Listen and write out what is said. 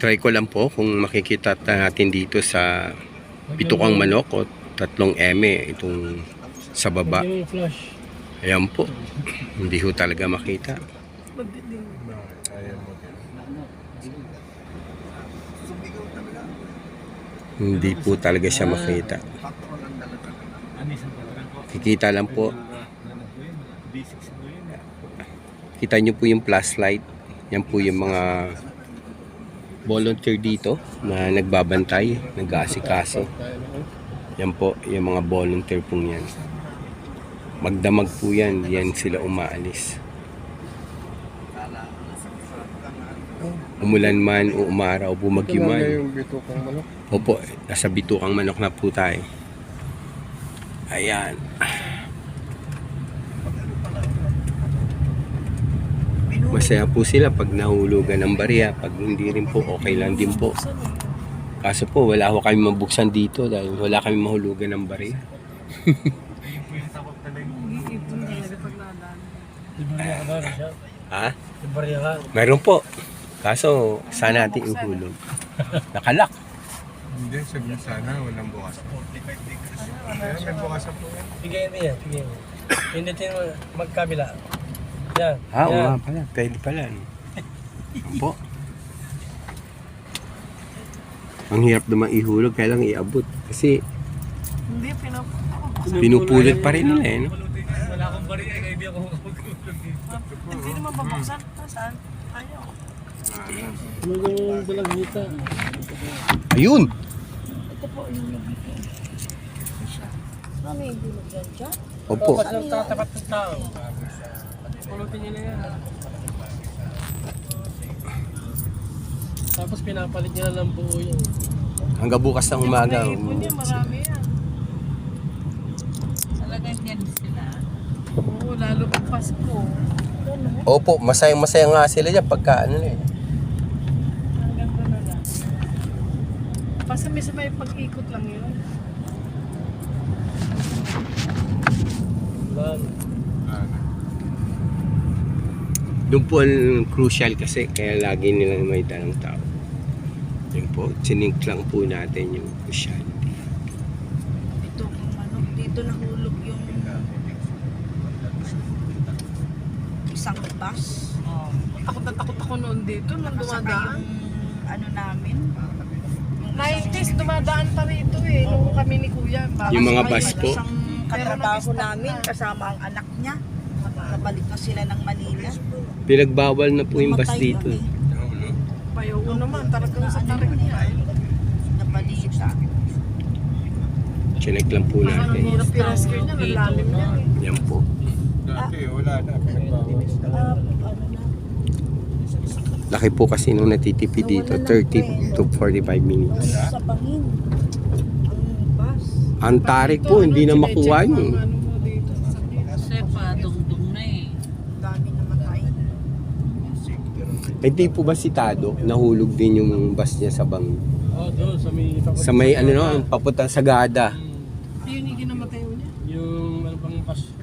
Try ko lang po kung makikita natin dito sa pitukang manok o tatlong eme itong sa baba. Ayan po. Hindi ho talaga makita. Hindi po talaga siya makita. Kikita lang po. Kita nyo po yung flashlight. Yan po yung mga volunteer dito na nagbabantay, nag-aasikaso. Yan po, yung mga volunteer pong yan. Magdamag po yan, yan sila umaalis. Umulan man o umaraw, bumagyo man. Opo, nasa bitukang manok na po tayo. Ayan. Masaya po sila pag nahulugan ng barya. Pag hindi rin po, okay lang din po. Kaso po, wala ko kami mabuksan dito dahil wala kami mahulugan ng barya. Ha? Meron po. Kaso, sana natin ihulog. Nakalak. Hindi, sabi sana walang bukas. Kaya may bukas po yan. Bigay yan, bigay mo. Pindutin mo, magkabila. Yan. Ha, oo nga pala. Pwede pala. no? Po. Ang hirap naman ihulog, kaya lang iabot. Kasi Hindi, pinap... pinupulot pa rin nila eh. No? Wala akong bariya, kaya hindi ako Hindi naman babuksan. Saan? Ayaw. Ano yung? Ayun! Ito po yung labi ko. Mami, hindi mo dyan dyan? Opo. Tapos lang tatapat ng tao. Pulutin niya na yan. Tapos pinapalit niya na ng buo yun. Hanggang bukas ng umaga. Naipon niya, marami yan. Talagang yan sila? Oo, lalo pag Pasko. Opo, masayang masaya nga sila dyan pagka ano na eh. Hanggang doon na lang. Basta may sabay pag-ikot lang yun. Doon po ang crucial kasi kaya lagi nilang may dalang tao. Yun po, sinink lang po natin yung crucial. Ito kung manok, dito nahulog yung isang bus. Takot na takot ako noon dito nung Nakasakay dumadaan. yung ano namin. Yung 90s, dumadaan pa rito eh. Nung kami ni Kuya. Yung mga bus po. Isang katrabaho namin kasama ang anak niya. Nabalik na sila ng Manila. Pinagbawal na po yung bus Namatay dito. kami. eh. Payo naman, talagang sa tarik niya. Nabalita. Chinek lang po Ang natin. hirap i-rescue niya, ang lalim niya eh. Yan po. Dati, wala na. Pinagbawal. Ah, ano na. Laki po kasi nung natitipid dito, 30 to 45 minutes. Sa bangin. Ang bus. Ang tarik po, hindi na makuha yun. yun. Ano mo dito dami namatay. Hindi po ba si Tado? Nahulog din yung bus niya sa bang. Oh, doon sa may. Sa may ano no, papunta sa Gada. Ayun hmm. yung ginamatay niya. Yung ano pang bus